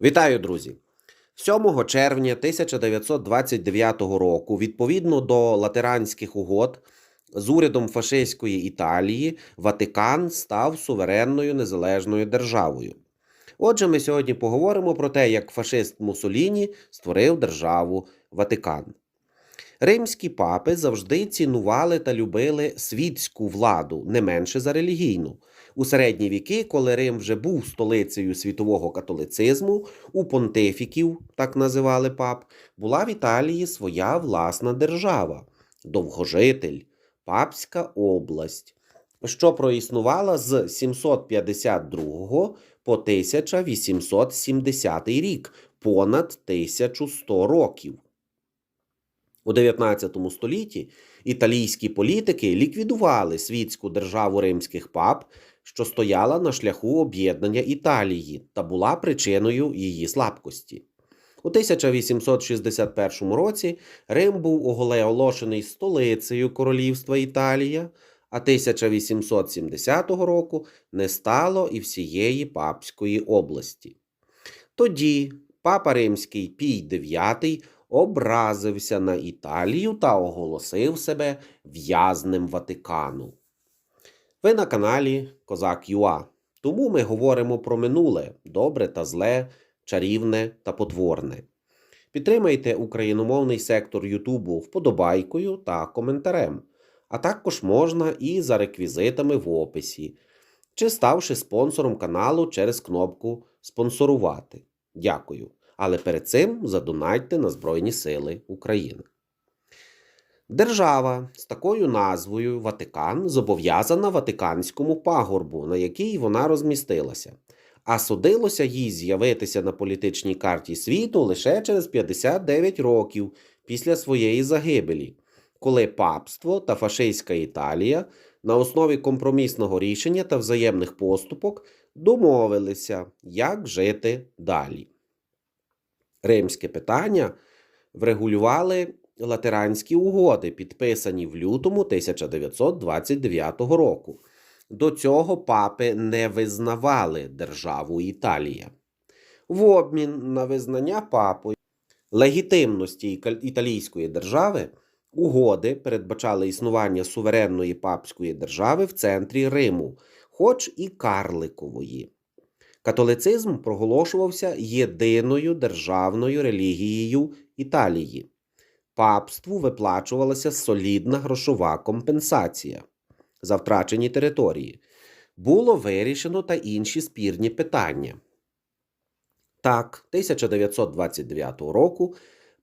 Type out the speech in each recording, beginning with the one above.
Вітаю, друзі! 7 червня 1929 року, відповідно до латеранських угод з урядом фашистської Італії, Ватикан став суверенною незалежною державою. Отже, ми сьогодні поговоримо про те, як фашист Мусоліні створив державу Ватикан. Римські папи завжди цінували та любили світську владу не менше за релігійну. У середні віки, коли Рим вже був столицею світового католицизму, у понтифіків, так називали пап, була в Італії своя власна держава довгожитель, папська область, що проіснувала з 752 по 1870 рік, понад 1100 років. У 19 столітті італійські політики ліквідували світську державу римських пап, що стояла на шляху об'єднання Італії та була причиною її слабкості. У 1861 році Рим був оголошений столицею королівства Італія, а 1870 року не стало і всієї папської області. Тоді папа римський Пій IX образився на Італію та оголосив себе в'язнем Ватикану. Ви на каналі Козак Юа. Тому ми говоримо про минуле добре та зле, чарівне та потворне. Підтримайте україномовний сектор Ютубу вподобайкою та коментарем, а також можна і за реквізитами в описі, чи ставши спонсором каналу через кнопку Спонсорувати. Дякую. Але перед цим задонайте на Збройні Сили України. Держава з такою назвою Ватикан зобов'язана Ватиканському пагорбу, на якій вона розмістилася, а судилося їй з'явитися на політичній карті світу лише через 59 років після своєї загибелі, коли папство та фашистська Італія на основі компромісного рішення та взаємних поступок домовилися, як жити далі. Римське питання врегулювали латеранські угоди, підписані в лютому 1929 року. До цього папи не визнавали державу Італія. В обмін на визнання папою легітимності італійської держави угоди передбачали існування суверенної папської держави в центрі Риму, хоч і карликової. Католицизм проголошувався єдиною державною релігією Італії. Папству виплачувалася солідна грошова компенсація за втрачені території. Було вирішено та інші спірні питання. Так, 1929 року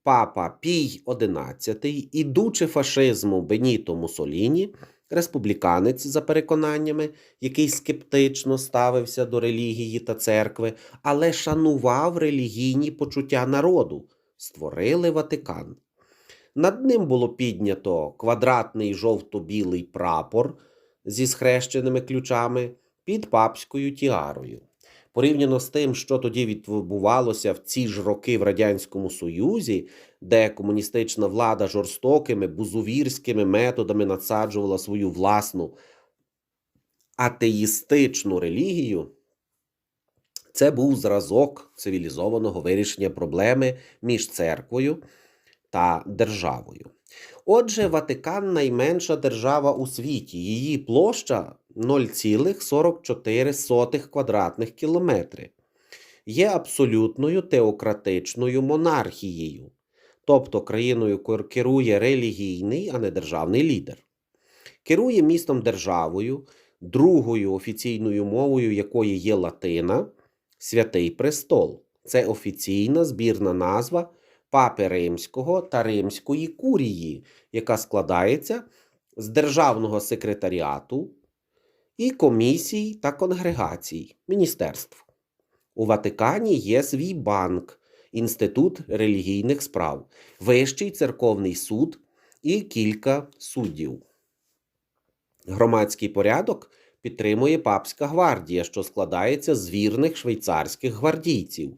папа Пій XI, ідучи фашизму Беніто Мусоліні, республіканець за переконаннями, який скептично ставився до релігії та церкви, але шанував релігійні почуття народу, створили Ватикан. Над ним було піднято квадратний жовто-білий прапор зі схрещеними ключами під папською тіарою. Порівняно з тим, що тоді відбувалося в ці ж роки в Радянському Союзі, де комуністична влада жорстокими бузувірськими методами надсаджувала свою власну атеїстичну релігію, це був зразок цивілізованого вирішення проблеми між церквою та державою. Отже, Ватикан найменша держава у світі. Її площа 0,44 квадратних кілометри. Є абсолютною теократичною монархією, тобто країною керує релігійний, а не державний лідер. Керує містом державою, другою офіційною мовою якої є Латина, Святий Престол. Це офіційна збірна назва Папи Римського та Римської курії, яка складається з державного секретаріату і комісій та конгрегацій, міністерств. У Ватикані є свій банк, Інститут релігійних справ, Вищий церковний суд і кілька суддів. Громадський порядок підтримує папська гвардія, що складається з вірних швейцарських гвардійців,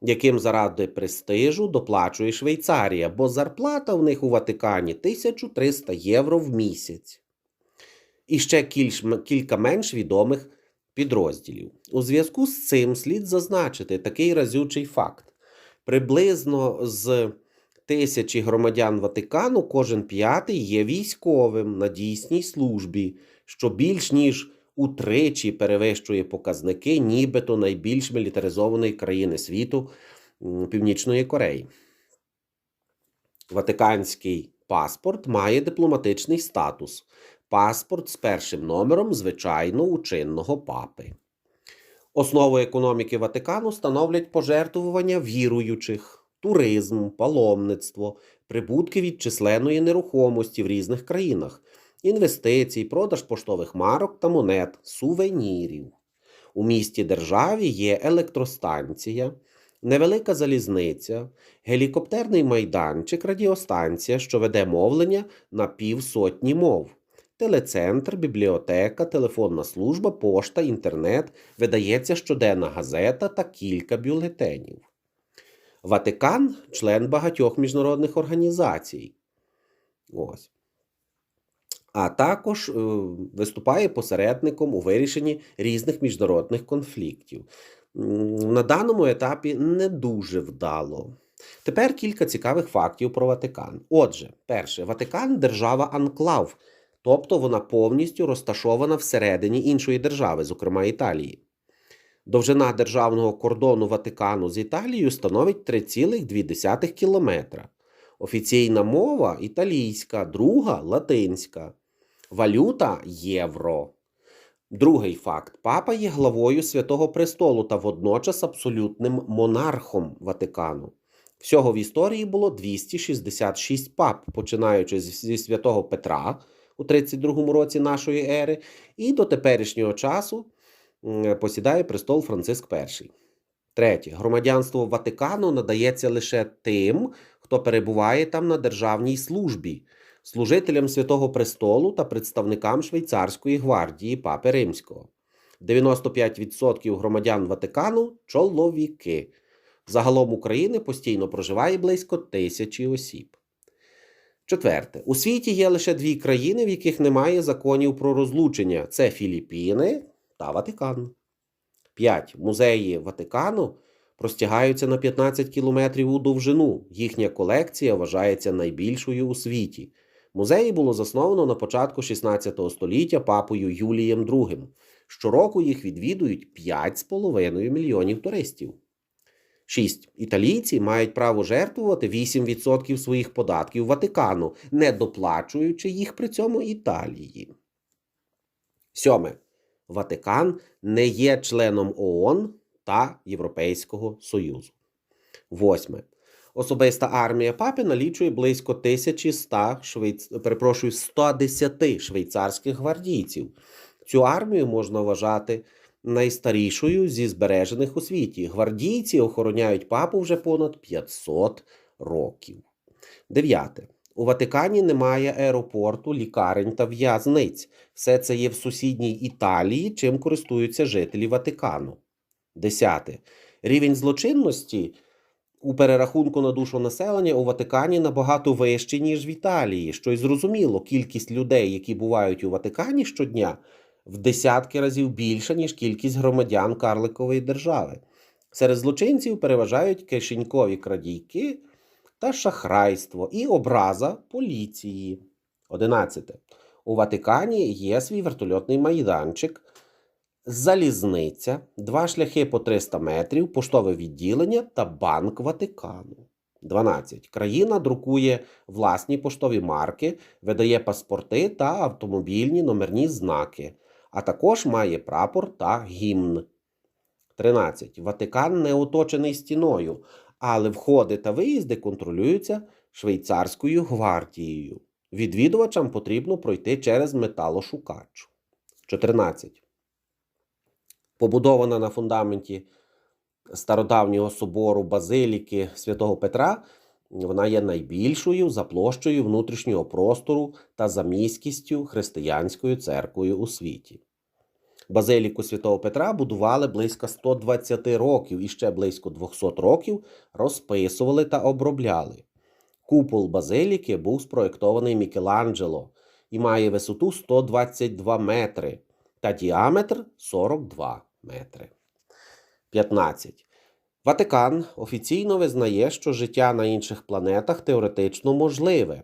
яким заради престижу доплачує Швейцарія, бо зарплата в них у Ватикані 1300 євро в місяць. І ще кілька менш відомих підрозділів. У зв'язку з цим слід зазначити такий разючий факт. Приблизно з тисячі громадян Ватикану кожен п'ятий є військовим на дійсній службі, що більш ніж утричі перевищує показники нібито найбільш мілітаризованої країни світу Північної Кореї. Ватиканський паспорт має дипломатичний статус. Паспорт з першим номером, звичайно, у чинного папи. Основу економіки Ватикану становлять пожертвування віруючих, туризм, паломництво, прибутки від численної нерухомості в різних країнах, інвестицій, продаж поштових марок та монет, сувенірів. У місті державі є електростанція, невелика залізниця, гелікоптерний майданчик, радіостанція, що веде мовлення на півсотні мов. Телецентр, бібліотека, телефонна служба, пошта, інтернет, видається щоденна газета та кілька бюлетенів. Ватикан член багатьох міжнародних організацій. Ось. А також е, виступає посередником у вирішенні різних міжнародних конфліктів. На даному етапі не дуже вдало. Тепер кілька цікавих фактів про Ватикан. Отже, перше, Ватикан держава анклав, тобто вона повністю розташована всередині іншої держави, зокрема Італії. Довжина державного кордону Ватикану з Італією становить 3,2 кілометра. Офіційна мова італійська, друга латинська. Валюта євро. Другий факт: папа є главою Святого Престолу та водночас абсолютним монархом Ватикану. Всього в історії було 266 пап, починаючи зі святого Петра у 32 році нашої ери, і до теперішнього часу посідає престол Франциск І. Третє. Громадянство Ватикану надається лише тим, хто перебуває там на державній службі, служителям Святого Престолу та представникам Швейцарської гвардії Папи Римського. 95% громадян Ватикану чоловіки. Загалом України постійно проживає близько тисячі осіб. Четверте. У світі є лише дві країни, в яких немає законів про розлучення: це Філіппіни та Ватикан. 5. Музеї Ватикану простягаються на 15 кілометрів у довжину. Їхня колекція вважається найбільшою у світі. Музеї було засновано на початку 16 століття папою Юлієм II. Щороку їх відвідують 5,5 мільйонів туристів. 6. Італійці мають право жертвувати 8% своїх податків Ватикану, не доплачуючи їх при цьому Італії. 7. Ватикан не є членом ООН та Європейського Союзу. Восьме. Особиста армія папи налічує близько 1100 швейц... перепрошую, 110 швейцарських гвардійців. Цю армію можна вважати найстарішою зі збережених у світі. Гвардійці охороняють папу вже понад 500 років. Дев'яте. У Ватикані немає аеропорту, лікарень та в'язниць. Все це є в сусідній Італії, чим користуються жителі Ватикану. Десяте. Рівень злочинності у перерахунку на душу населення у Ватикані набагато вищий, ніж в Італії. Що й зрозуміло, кількість людей, які бувають у Ватикані щодня, в десятки разів більша, ніж кількість громадян карликової держави. Серед злочинців переважають кишенькові крадійки та шахрайство і образа поліції. 11. У Ватикані є свій вертольотний майданчик, залізниця, два шляхи по 300 метрів, поштове відділення та Банк Ватикану. 12. Країна друкує власні поштові марки, видає паспорти та автомобільні номерні знаки, а також має прапор та гімн. 13. Ватикан не оточений стіною, але входи та виїзди контролюються швейцарською гвардією. Відвідувачам потрібно пройти через металошукач. 14. Побудована на фундаменті стародавнього собору Базиліки святого Петра, вона є найбільшою за площею внутрішнього простору та за міськістю християнською церквою у світі. Базиліку святого Петра будували близько 120 років і ще близько 200 років розписували та обробляли. Купол базиліки був спроєктований Мікеланджело і має висоту 122 метри. та діаметр 42 метри. 15. Ватикан офіційно визнає, що життя на інших планетах теоретично можливе.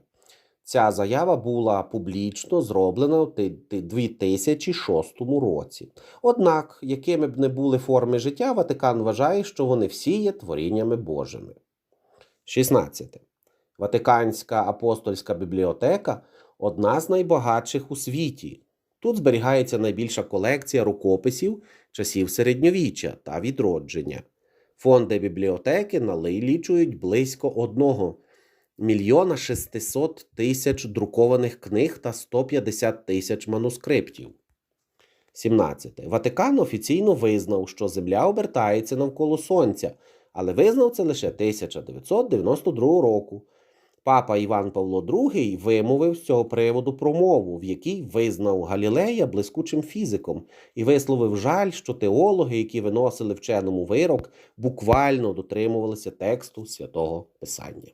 Ця заява була публічно зроблена у ти- ти- 2006 році. Однак, якими б не були форми життя, Ватикан вважає, що вони всі є творіннями Божими. 16. Ватиканська апостольська бібліотека одна з найбагатших у світі. Тут зберігається найбільша колекція рукописів часів середньовіччя та відродження. Фонди бібліотеки налічують близько 1 мільйона 600 тисяч друкованих книг та 150 тисяч манускриптів. 17. Ватикан офіційно визнав, що Земля обертається навколо Сонця, але визнав це лише 1992 року. Папа Іван Павло II вимовив з цього приводу промову, в якій визнав Галілея блискучим фізиком і висловив жаль, що теологи, які виносили вченому вирок, буквально дотримувалися тексту святого Писання.